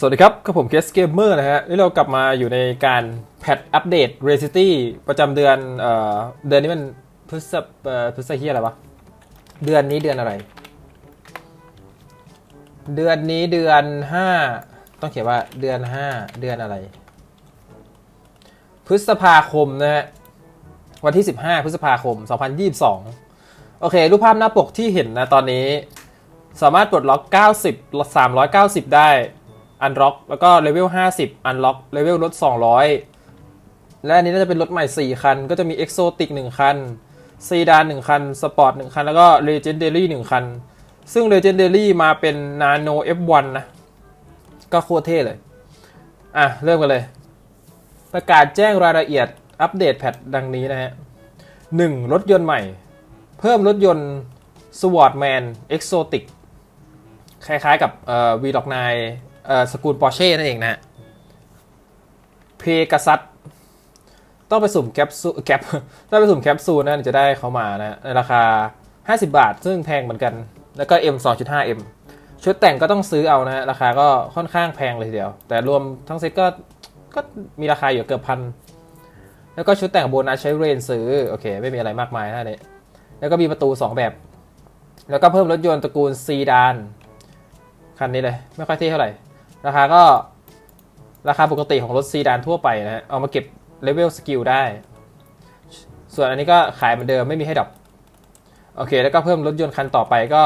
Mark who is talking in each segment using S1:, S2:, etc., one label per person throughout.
S1: สวัสดีครับกับผมเคสเกมเมอร์นะฮะนี่เรากลับมาอยู่ในการแพทอัปเดต r e c i t y ประจำเดือนเอ่อเดือนนี้มันพฤษภพฤษภเฮีอะไรวะ เดือนนี้เดือนอะไร เดือนนี้เดือนห้าต้องเขียนว่าเดือนห้าเดือนอะไร พฤษภาคมนะฮะวันที่ 15 พฤษภาคม 2022 โอเค รูปภาพหน้าปกที่เห็นนะตอนนี้ สามารถปลดล็อก 90 390 ได้ อันล็อกแล้วก็เลเวล50 อันล็อกเลเวลลด 200 และอันนี้น่าจะเป็นรถใหม่ 4 คัน ก็จะมี e x o t i c 1คันซีดาน1คันสปอร์ต1คัน แล้วก็ Legendary 1คัน ซึ่ง Legendary มาเป็น Nano F1 นะ ก็โคตรเท่เลย อะ เริ่มกันเลย ประกาศแจ้งรายละเอียดอัปเดตแพทดังนี้นะฮะ 1. รถยนต์ใหม่ เพิ่มรถยนต์ Swordman Exotic คล้ายๆกับเอ่อ V69 เอ่อ สกุลปอร์เช่นั่นเองนะ เพก a ซัสต้องไปสุ่มแคปซูแคปต้องไปสุ่มแคปซูลนะจะได้เขามานะในราคา 50 บาท ซึ่งแพงเหมือนกัน แล้วก็ M 2.5 M ชุดแต่งก็ต้องซื้อเอานะฮะราคาก็ค่อนข้างแพงเลยทีเดียว แต่รวมทั้งเซ็ตก็ก็มีราคาอยู่เกือบพัน แล้วก็ชุดแต่งโบนัสใช้เรนซื้อ โอเค ไม่มีอะไรมากมายนะเนี่ยแล้วก็มีประตู 2 แบบ แล้วก็เพิ่มรถยนต์ตระกูลซีดาน คันนี้เลย ไม่ค่อยเท่เท่าไหร่ ราคาก็ราคาปกติของรถซีดานทั่วไปนะฮะ เอามาเก็บเลเวลสกิลได้ ส่วนอันนี้ก็ขายเหมือนเดิมไม่มีให้ดรอปโอเค แล้วก็เพิ่มรถยนต์คันต่อไปก็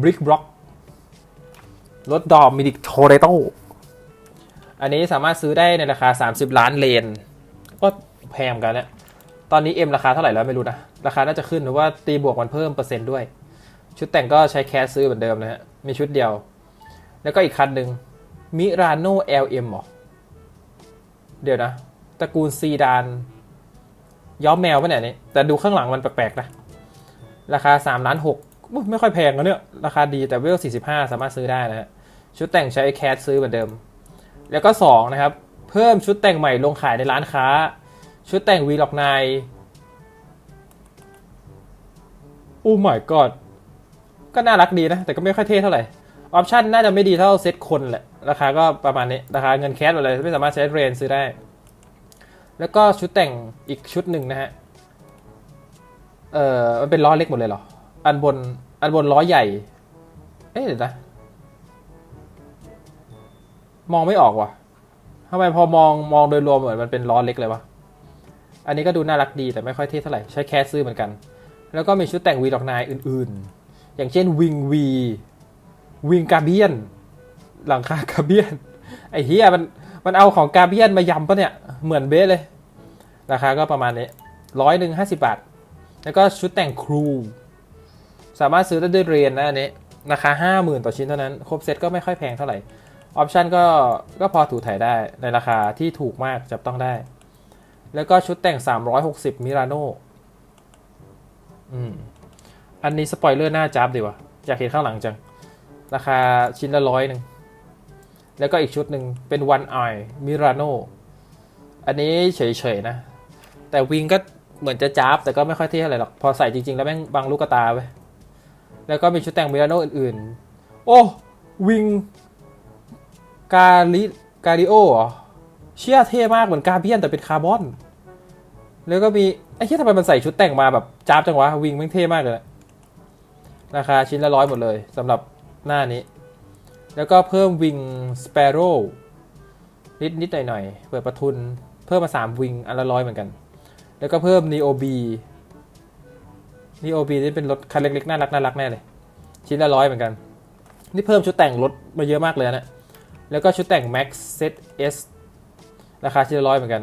S1: Brick Block รถดอมมินิโทเรโตอันนี้สามารถซื้อได้ในราคา 30 ล้านเลน ก็แพงเหมือนกันนะตอนนี้ M ราคาเท่าไหร่แล้วไม่รู้นะ ราคาน่าจะขึ้นเพราะว่าตีบวกมันเพิ่มเปอร์เซ็นต์ด้วย ชุดแต่งก็ใช้แคสซื้อเหมือนเดิมนะฮะ มีชุดเดียว แล้วก็อีกคันหนึ่ง มิราโน่ LM หรอ เดี๋ยวนะ ตระกูลซีดาน ย้อมแมวปะเนี่ยนี่แต่ดูข้างหลังมันแปลกๆนะ ราคา3ล้าน6ไม่ค่อยแพงนะเนี่ย ราคาดีแต่เวล 45 สามารถซื้อได้นะฮะ ชุดแต่งใช้แคสซื้อเหมือนเดิม แล้วก็ 2 นะครับ เพิ่มชุดแต่งใหม่ลงขายในร้านค้า ชุดแต่งวีล็อกนายโอ้ my god ก็น่ารักดีนะ แต่ก็ไม่ค่อยเท่เท่าไหร่ ออปชันน่าจะไม่ดีเท่าเซ็ตคนแหละ ราคาก็ประมาณนี้ ราคาเงินแคสหมดเลย ไม่สามารถใช้เรนซื้อได้ แล้วก็ชุดแต่งอีกชุดหนึ่งนะฮะ เอ่อ มันเป็นล้อเล็กหมดเลยเหรอ อันบน อันบนล้อใหญ่ เอ๊ะเดี๋ยวนะ มองไม่ออกว่ะทำไมพอมองมองโดยรวมเหมือนมันเป็นล้อเล็กเลยวะ อันนี้ก็ดูน่ารักดีแต่ไม่ค่อยเท่เท่าไหร่ ใช้แคสซื้อเหมือนกัน แล้วก็มีชุดแต่งวีดอกนายอื่นๆ อย่างเช่นวิงวีวิงกาเบียน หลังคากาเบียน ไอ้เฮียมันมันเอาของกาเบียนมายำปะเนี่ย เหมือนเบสเลย ราคาก็ประมาณนี้ร้อยหนึ่งห้าสิบบาท แล้วก็ชุดแต่งครู สามารถซื้อได้ด้วยเรียนนะอันนี้ราคาห้าหมื่นต่อชิ้นเท่านั้น ครบเซ็ตก็ไม่ค่อยแพงเท่าไหร่ ออปชันก็ก็พอถูถ่ายได้ในราคาที่ถูกมากจับต้องได้ แล้วก็ชุดแต่ง 360 มิราโนอืมอันนี้สปอยเลอร์หน้าจับดีวะอยากเห็นข้างหลังจัง ราคาชิ้นละร้อยหนึ่ง แล้วก็อีกชุดหนึ่งเป็น One Eye Mirano อันนี้เฉยๆนะ แต่วิงก็เหมือนจะจับแต่ก็ไม่ค่อยเท่เท่าไหร่หรอก พอใส่จริง ๆ แล้วแม่งบังลูกตาไปแล้วก็มีชุดแต่งมิราโนอื่นๆ โอ้วิงกาลิกาลิโอเหรอเชี่ยเท่มากเหมือนกาเบียนแต่เป็นคาร์บอน แล้วก็มีไอ้เชี่ยทำไมมันใส่ชุดแต่งมาแบบจ้าบจังวะ วิงแม่งเท่มากเลย ราคาชิ้นละร้อยหมดเลยสำหรับหน้านี้ แล้วก็เพิ่มวิงสเปโร่นิดนิดหน่อยหน่อยเปิดประทุน เพิ่มมาสามวิงอันละร้อยเหมือนกัน แล้วก็เพิ่ม Neo B Neo B นี่เป็นรถคันเล็กๆ น่ารักน่ารักแน่เลย ชิ้นละร้อยเหมือนกัน นี่เพิ่มชุดแต่งรถมาเยอะมากเลยนะ แล้วก็ชุดแต่ง Max Set S ราคาชิ้นละร้อยเหมือนกัน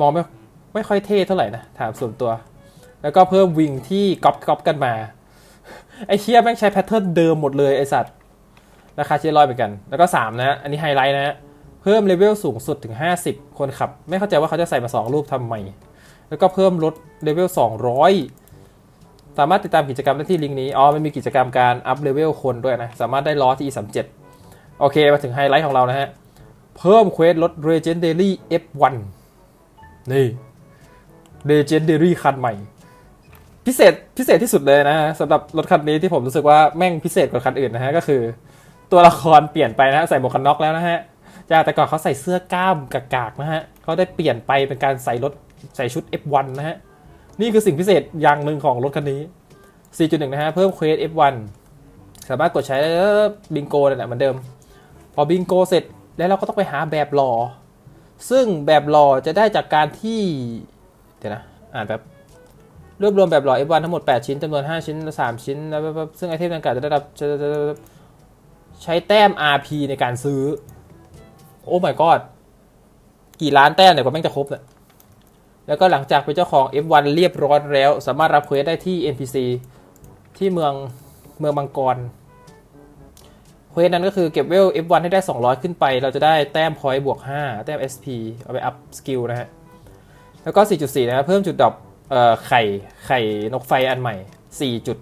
S1: มองไม่ไม่ค่อยเท่เท่าไหร่นะ ถามส่วนตัว แล้วก็เพิ่มวิงที่ก๊อปก๊อปกันมา ไอเชียแม่งใช้แพทเทิร์นเดิมหมดเลยไอสัตว์ ราคาชิ้นละร้อยเหมือนกัน แล้วก็ 3 นะ อันนี้ไฮไลท์นะฮะเพิ่มเลเวลสูงสุดถึง 50 คนขับ ไม่เข้าใจว่าเขาจะใส่มา 2 รูปทำไม แล้วก็เพิ่มลดเลเวล200 สามารถติดตามกิจกรรมได้ที่ลิงก์นี้ อ๋อ มันมีกิจกรรมการอัพเลเวลคนด้วยนะ สามารถได้ล้อที่ E37 โอเค มาถึงไฮไลท์ของเรานะฮะ เพิ่มเควสลด Legendary F1 นี่ Legendary คันใหม่ พิเศษพิเศษที่สุดเลยนะฮะสำหรับรถคันนี้ที่ผมรู้สึกว่าแม่งพิเศษกว่าคันอื่นนะฮะก็คือ ตัวละครเปลี่ยนไปนะฮะใส่หมวกกันน็อกแล้วนะฮะจากแต่ก่อนเขาใส่เสื้อกล้ามกากๆนะฮะเขาได้เปลี่ยนไปเป็นการใส่รถใส่ชุด F1 นะฮะนี่คือสิ่งพิเศษอย่างหนึ่งของรถคันนี้ 4.1 นะฮะเพิ่มเควส F1 สามารถกดใช้บิงโกนั่นะเหมือนเดิม พอบิงโกเสร็จแล้วเราก็ต้องไปหาแบบหล่อซึ่งแบบหล่อจะได้จากการที่เดี๋ยวนะอ่านแบบรวบรวมแบบหล่อ F1 ทั้งหมด 8 ชิ้นจำนวน 5 ชิ้น 3 ชิ้นแล้วซึ่งไอเทมดังกล่าวจะได้รับจะจะ ใช้แต้ม RP ในการซื้อ โอ้ my god กี่ล้านแต้มเนี่ยกว่าแม่งจะครบเนี่ยแล้วก็หลังจากเป็นเจ้าของ F1 เรียบร้อยแล้ว สามารถรับเควสได้ที่ NPC ที่เมืองเมืองมังกรเควสนั้นก็คือเก็บเวล F1 ให้ได้ 200 ขึ้นไป เราจะได้แต้มพอยต์บวก 5 แต้ม SP เอาไปอัพสกิลนะฮะ แล้วก็ 4.4 นะครับ เพิ่มจุดดรอปเอ่อไข่ไข่นกไฟอันใหม่ 4 จุด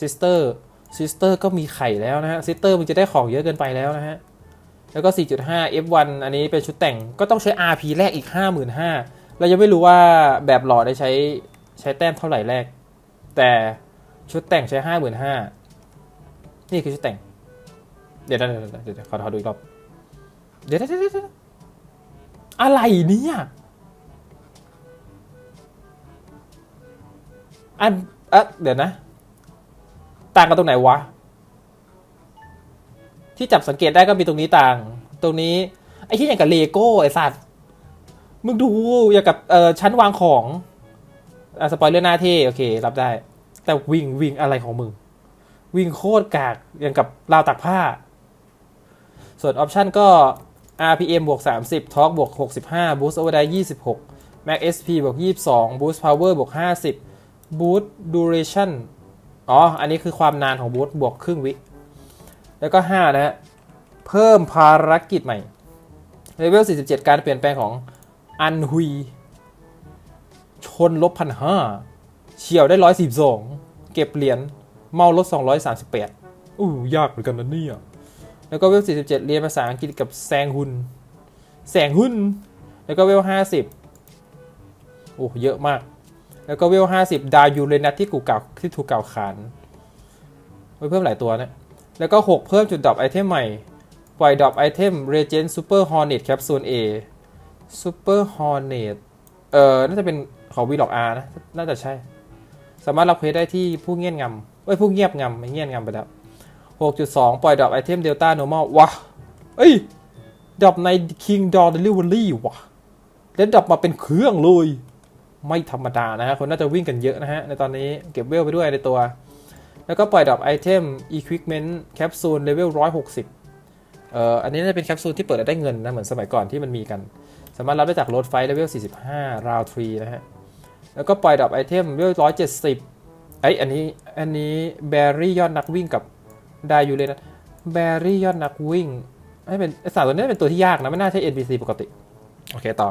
S1: ซิสเตอร์ ซิสเตอร์ก็มีไข่แล้วนะฮะซิสเตอร์มึงจะได้ของเยอะเกินไปแล้วนะฮะ แล้วก็ 4.5 F1 อันนี้เป็นชุดแต่งก็ต้องใช้ RP แรกอีก 55,000เรายังไม่รู้ว่าแบบหล่อได้ใช้ใช้แต้มเท่าไหร่แรก แต่ชุดแต่งใช้ 55,000นี่คือชุดแต่ง เดี๋ยวเดี๋ยวเดี๋ยวเดี๋ยวขอขอดูอีกรอบ เดี๋ยวเดี๋ยวเดี๋ยวอะไรเนี่ยอันเอะเดี๋ยวนะ ต่างกันตรงไหนวะ ที่จับสังเกตได้ก็มีตรงนี้ต่าง ตรงนี้ ไอ้ที่อย่างกับเลโก้ไอ้สัตว์ มึงดูอย่างกับเออชั้นวางของอะสปอยเลอร์หน้าเท่โอเค รับได้ แต่วิ่งวิ่งอะไรของมึง วิ่งโคตรกากอย่างกับราวตักผ้า ส่วนออปชันก็ RPM บวก30 Torque บวก65 Boost Overdrive 26 Max SP บวก22 Boost Power บวก50 Boost Duration อ๋อ อันนี้คือความนานของ Boost บวกครึ่งวิ แล้วก็ 5 นะฮะ เพิ่มภารกิจใหม่ เลเวล 47 การเปลี่ยนแปลงของอันฮุย ชนลบพันห้าเฉียวได้112เก็บเหรียญเมาลด238อู้ยากเหมือนกันนะเนี่ย แล้วก็เวล47เรียนภาษาอังกฤษกับแซงหุนแสงหุน แล้วก็เวล50โอ้เยอะมาก แล้วก็เวล50ดาวยูเรนัสที่กูกล่าวที่ถูกกล่าวขานไว้เพิ่มหลายตัวนะแล้วก็ 6 เพิ่มจุดดรอปไอเทมใหม่ ปล่อยดรอปไอเทม Regent Super Hornet Capsule A Super Hornet เอ่อน่าจะเป็นของ v l o g R นะ น่าจะใช่ สามารถรับเพจได้ที่ผู้เงียบงำเอ้ย ผู้เงียบงำไม่เงียบงำไปแล้ว 6.2 ปล่อยดรอปไอเทม Delta Normal วะเอ้ยดรอปใน King Door Delivery วะแล้วดรอปมาเป็นเครื่องเลย ไม่ธรรมดานะฮะคนน่าจะวิ่งกันเยอะนะฮะในตอนนี้เก็บเวลไปด้วยในตัว แล้วก็ปล่อยดรอปไอเทม Equipment Capsule Level 160เอ่ออันนี้จะเป็นแคปซูลที่เปิดได้เงินนะเหมือนสมัยก่อนที่มันมีกัน สามารถรับได้จากรถไฟเลเวล45ราวทรีนะฮะแล้วก็ปล่อยดรอปไอเทมเลเวล170ไอยอันนี้อันนี้แบรี่ยอดนักวิ่งกับได้อยู่เลยนะแบรี่ยอดนักวิ่งให้เป็นไอสารตัวนี้เป็นตัวที่ยากนะไม่น่าใช่ NPC ปกติ โอเค ต่อ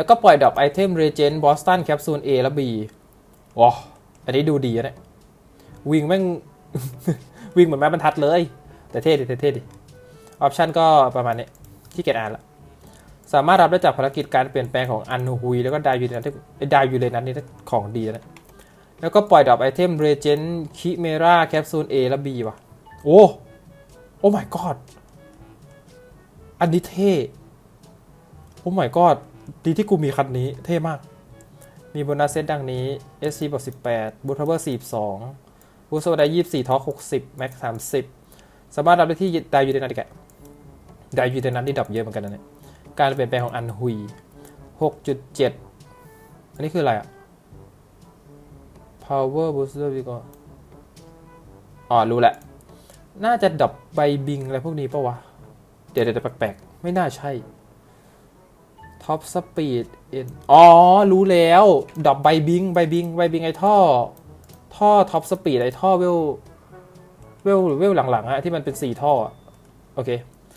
S1: แล้วก็ปล่อยดรอปไอเทม Regent Boston Capsule A และ B ว้าวอันนี้ดูดีนะเนี่ยวิ่งแม่ง วิ่งเหมือนแม่บรรทัดเลย แต่เท่ดิเท่ดิออปชันก็ประมาณนี้ที่เกียจอ่านละสามารถรับได้จากภารกิจการเปลี่ยนแปลงของอันฮุยแล้วก็ดาวยูเรนัสดาวยูเรนัสนี่ของดีนะ แล้วก็ปล่อยดรอปไอเทมเรเจนคิเมราแคปซูล A และ B ว่ะ โอ้ โอ้ my god อันนี้เท่ โอ้ my god ดีที่กูมีคันนี้เท่มาก มีโบนัสเซตดังนี้ SC บวก18บูทเบอร์42บูสโซได้24ท็อ60 แม็ก30 สามารถรับได้ที่ดาวยูเรนัสอีกดาวยูเรนัสนี่ดับเยอะเหมือนกันนะเนี่ย การเปลี่ยนแปลงของอันฮุย 6.7 อันนี้คืออะไรอะ power booster ดีกว่าอ๋อ รู้แหละ น่าจะดับใบบิงอะไรพวกนี้ปะวะ เดี๋ยวเดี๋ยวแปลกๆ ไม่น่าใช่ top speed n อ๋อ รู้แล้วดับใบบิงใบบิงใบบิงไอท่อ ท่อ top speed ไอท่อเวล เวลหรือเวลหลังๆฮะที่มันเป็น 4 ท่อ โอเค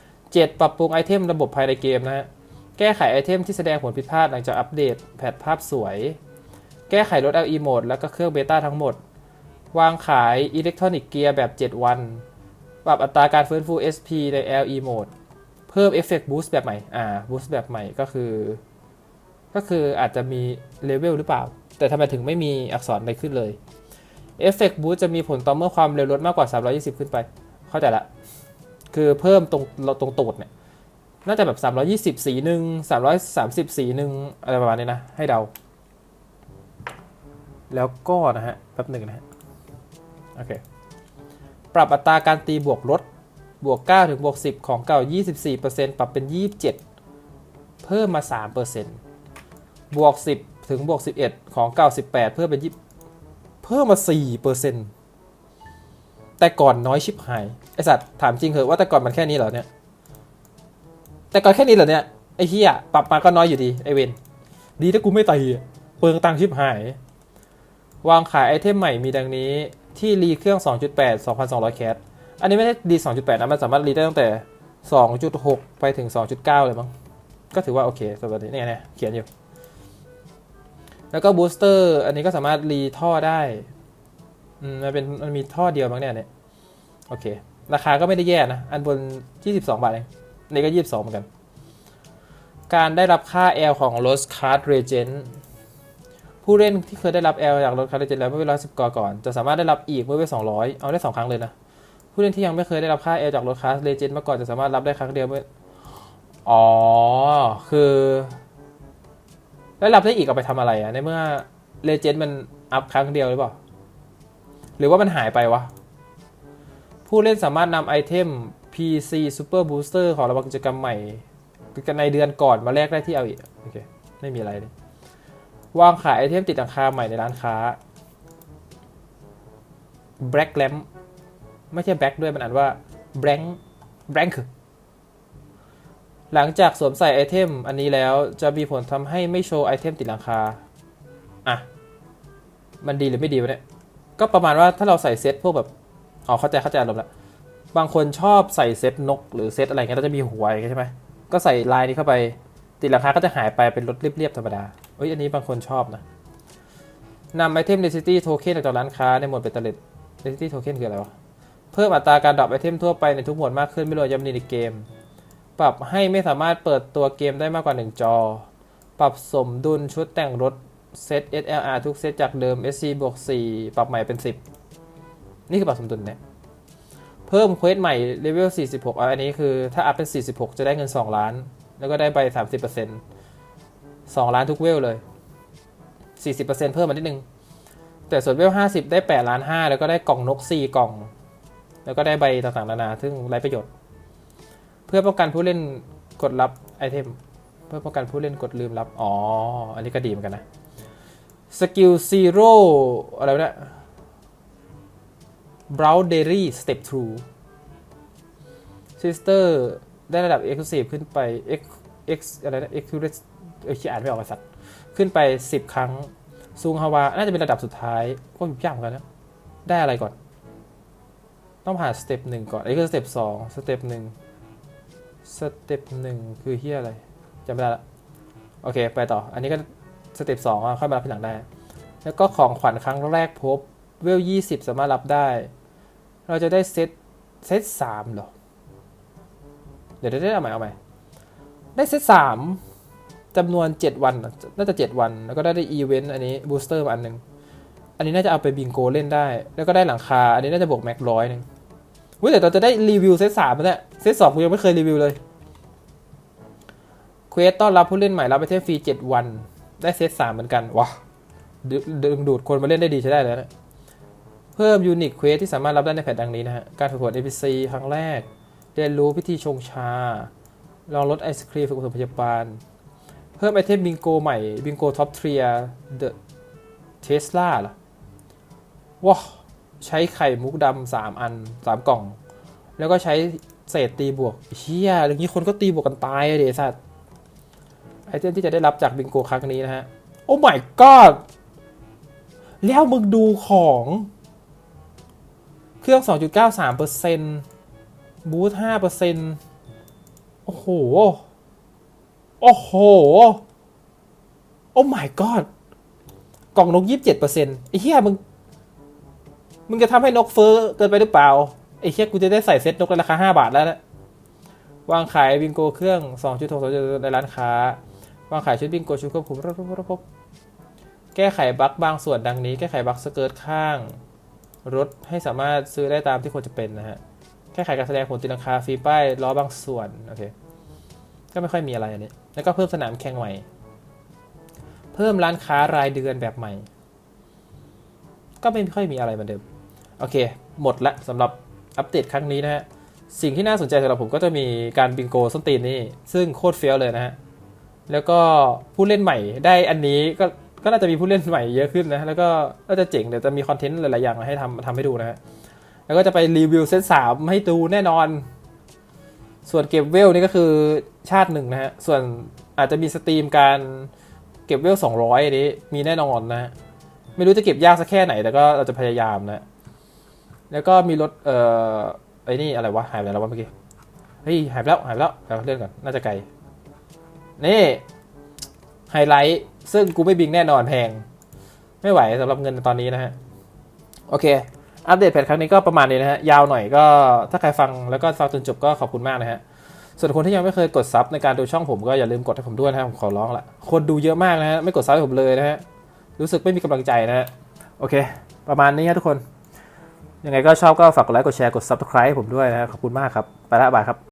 S1: 7ปรับปรุงไอเทมระบบภายในเกมนะฮะ แก้ไขไอเทมที่แสดงผลผิดพลาดหลังจากอัปเดต แพทภาพสวย แก้ไขลด LE Mode แล้วก็เครื่องเบต้าทั้งหมด วางขายอิเล็กทรอนิกส์เกียร์แบบ 7 วัน ปรับอัตราการฟื้นฟู SP ใน LE Mode เพิ่มเอฟเฟกต์บูสต์แบบใหม่ อ่าบูสต์แบบใหม่ก็คือ ก็คืออาจจะมีเลเวลหรือเปล่า แต่ทำไมถึงไม่มีอักษรอะไรขึ้นเลยเอฟเฟกต์บูสต์จะมีผลต่อเมื่อความเร็วลดมากกว่า 320 ขึ้นไป เข้าใจละ คือเพิ่มตรงตรงตูดเนี่ย น่าจะแบบ 320 สีหนึ่ง330 สีหนึ่งอะไรประมาณนี้นะ ให้เดา แล้วก็นะฮะ แป๊บหนึ่งนะฮะ โอเค ปรับอัตราการตีบวกลด บวก9ถึงบวก10 ของเก่า 24%ปรับเป็น 27 เพิ่มมา 3%บวก 10 ถึงบวก 11 ของเก่า 18 เพิ่มเป็น20เพิ่มมา 4%แต่ก่อนน้อยชิบหาย ไอสัตว์ถามจริงเหอะว่าแต่ก่อนมันแค่นี้เหรอเนี่ย แต่ก่อนแค่นี้เหรอเนี่ย ไอเฮียปรับมาก็น้อยอยู่ดี ไอเวนดีถ้ากูไม่ตีเปลืองตังชิบหาย วางขายไอเทมใหม่มีดังนี้ที่รีเครื่อง 2.8 2,200 แคท อันนี้ไม่ได้รี2.8 นะ มันสามารถรีได้ตั้งแต่ 2.6 ไปถึง 2.9 เลยมั้ง ก็ถือว่าโอเคสำหรับนี้เนี่ยเนี่ยเขียนอยู่ แล้วก็บูสเตอร์ อันนี้ก็สามารถรีท่อได้อืมมันเป็นมันมีท่อเดียวมั้งเนี่ยเนี่ยโอเค ราคาก็ไม่ได้แย่นะ อันบน 22 บาทเองนี่ก็ 22 เหมือนกัน การได้รับค่า L ของ Lost Card Regent ผู้เล่นที่เคยได้รับ L จาก Lost Card Regent แล้วเมื่อเวลา10กอก่อน จะสามารถได้รับอีกเมื่อเวล200 เอาได้ 2 ครั้งเลยนะ ผู้เล่นที่ยังไม่เคยได้รับค่า L จาก Lost Card Regent มาก่อนจะสามารถรับได้ครั้งเดียวเมื่ออ๋อ คือได้วรับได้อีกเอาไปทำอะไรอะในเมื่อ Legend มันอัพครั้งเดียวหรือเปล่า หรือว่ามันหายไปวะ ผู้เล่นสามารถนำไอเทม PC Super Booster ของรางวัลกิจกรรมใหม่กันในเดือนก่อนมาแลกได้ที่เอาอีกโอเค ไม่มีอะไรเลยวางขายไอเทมติดราคาใหม่ในร้านค้า Black Lamp ไม่ใช่ Black ด้วยมันอ่านว่า Blank Blank หลังจากสวมใส่ไอเทมอันนี้แล้วจะมีผลทำให้ไม่โชว์ไอเทมติดราคา อะ มันดีหรือไม่ดีวะเนี่ย ก็ประมาณว่าถ้าเราใส่เซตพวกแบบ อ๋อเข้าใจเข้าใจอารมณ์ละ บางคนชอบใส่เซตนก หรือเซตอะไรเงี้ยแล้วจะมีหัวอย่างเงี้ยใช่ไหม ก็ใส่ลายนี้เข้าไป ติดราคาก็จะหายไปเป็นรถเรียบๆธรรมดาเอ้ยอันนี้บางคนชอบนะนำไอเทม Density Token ออกจากร้านค้าในหมวดเบตเตอร์เลต Density Token คืออะไรวะ เพิ่มอัตราการดรอปไอเทมทั่วไปในทุกหมวดมากขึ้นไม่รวมย้ำในเกม ปรับให้ไม่สามารถเปิดตัวเกมได้มากกว่า 1 จอ ปรับสมดุลชุดแต่งรถเซต SLR ทุกเซตจากเดิม SC บวก4ปรับใหม่เป็น 10 นี่คือปรับสมดุลเนี่ย เพิ่มเควสใหม่เลเวล 46 อันนี้คือถ้าอัพเป็น 46 จะได้เงิน 2 ล้าน แล้วก็ได้ใบ 30% 2 ล้านทุกเวลเลย 40%เพิ่มมานิดนึง แต่ส่วนเวล 50 ได้8ล้าน5แล้วก็ได้กล่องนก 4 กล่อง แล้วก็ได้ใบต่างๆนานา ซึ่งไร้ประโยชน์ เพื่อป้องกันผู้เล่นกดรับไอเทม เพื่อป้องกันผู้เล่นกดลืมรับ อ๋อ อันนี้ก็ดีเหมือนกันนะ สกิลซีโร่อะไรวะเนี่ย b r o w d e r y Step Through Sister ได้ระดับ Exclusive ขึ้นไป X X อะไรนะ Exclusive เออขี้อ่านไม่ออกสัตว์ ขึ้นไป 10 ครั้ง ซูงฮาวา น่าจะเป็นระดับสุดท้าย ก็ยากเหมือนกันนะ ได้อะไรก่อน ต้องผ่านสเต็ปหนึ่งก่อน อันนี้คือสเต็ปสองสเต็ปหนึ่งสเต็ปหนึ่งคือเฮียอะไรจำไม่ได้ละโอเค ไปต่อ อันนี้ก็สเต็ปสองอะค่อยมารับทีหลังได้ แล้วก็ของขวัญครั้งแรกพบเวลยี่สิบสามารถรับได้ เราจะได้เซตเซตสามเหรอ เดี๋ยวได้เอาใหม่เอาใหม่ ได้เซตสามจำนวน7วัน น่าจะ7วัน แล้วก็ได้ได้อีเวนต์อันนี้บูสเตอร์มาอันหนึ่งอันนี้น่าจะเอาไปบิงโกเล่นได้ แล้วก็ได้หลังคา อันนี้น่าจะบวกแม็กร้อยหนึ่ง เว้ยแต่เราจะได้รีวิวเซตสามแล้วเซตสองกูยังไม่เคยรีวิวเลยเควสต้อนรับผู้เล่นใหม่รับไปเทมฟรี7วัน ได้เซตสามเหมือนกันว้าดึงดูดคนมาเล่นได้ดีใช้ได้เลยนะเพิ่มยูนิคเควสที่สามารถรับได้ในแพทดังนี้นะฮะ การฝึกฝน NPC ครั้งแรก เรียนรู้พิธีชงชา ลองรถไอศครีมฝึกปฐมพยาบาล เพิ่มไอเทมบิงโกใหม่ บิงโกท็อปเทียเดอะเทสลาเหรอว้า ใช้ไข่มุกดำสามอันสามกล่อง แล้วก็ใช้เศษตีบวกเฮียอย่างนี้คนก็ตีบวกกันตายอะเดสัตว์ไอเทมที่จะได้รับจากบิงโกครั้งนี้นะฮะ โอ้ my god แล้วมึงดูของเครื่อง 2.93%บูท5%โอ้โห โอ้โห โอ้ my god กล่องนก 27%ไอ้เหี้ยมึง มึงจะทำให้นกเฟ้อเกินไปหรือเปล่า ไอ้เหี้ยกูจะได้ใส่เซ็ตนกในราคา 5 บาทแล้วนะวางขายบิงโกเครื่อง2.6ในร้านค้า วางขายชุดบิงโกชุดควบคุมระบบระบแก้ไขบั๊กบางส่วนดังนี้ แก้ไขบั๊กสเกิร์ตข้าง รถให้สามารถซื้อได้ตามที่ควรจะเป็นนะฮะ แก้ไขการแสดงผลตีลังคาฟรีป้ายล้อบางส่วน โอเค ก็ไม่ค่อยมีอะไรอันนี้ แล้วก็เพิ่มสนามแข่งใหม่ เพิ่มร้านค้ารายเดือนแบบใหม่ ก็ไม่ค่อยมีอะไรเหมือนเดิม โอเค หมดละสำหรับอัปเดตครั้งนี้นะฮะ สิ่งที่น่าสนใจสำหรับผมก็จะมีการบิงโกส้นตีนนี่ ซึ่งโคตรเฟี้ยวเลยนะฮะ แล้วก็ผู้เล่นใหม่ได้อันนี้ก็ก็น่าจะมีผู้เล่นใหม่เยอะขึ้นนะ แล้วก็น่าจะเจ๋งเดี๋ยวจะมีคอนเทนต์หลายๆอย่างมาให้ทำทำให้ดูนะฮะ แล้วก็จะไปรีวิวเซตสามให้ดูแน่นอน ส่วนเก็บเวลนี่ก็คือชาติหนึ่งนะฮะ ส่วนอาจจะมีสตรีมการเก็บเวล200อันนี้มีแน่นอนนะฮะ ไม่รู้จะเก็บยากสักแค่ไหนแต่ก็เราจะพยายามนะ แล้วก็มีรถเอ่อไอ้นี่อะไรวะหายไปแล้ววะเมื่อกี้เฮ้ยหายไปแล้วหายไปแล้วเดี๋ยวเลื่อนก่อนน่าจะไกลนี่ไฮไลท์ซึ่งกูไม่บิงแน่นอนแพง ไม่ไหวสำหรับเงินตอนนี้นะฮะ โอเค อัปเดตแพทครั้งนี้ก็ประมาณนี้นะฮะ ยาวหน่อยก็ถ้าใครฟังแล้วก็ฟังจนจบก็ขอบคุณมากนะฮะ ส่วนคนที่ยังไม่เคยกดซับในการดูช่องผมก็อย่าลืมกดให้ผมด้วยนะฮะผมขอร้องละคนดูเยอะมากนะฮะ ไม่กดซับให้ผมเลยนะฮะ รู้สึกไม่มีกำลังใจนะฮะ โอเค ประมาณนี้ฮะทุกคน ยังไงก็ชอบก็ฝากกดไลค์กดแชร์กด subscribe ให้ผมด้วยนะฮะขอบคุณมากครับ ไปละบายครับ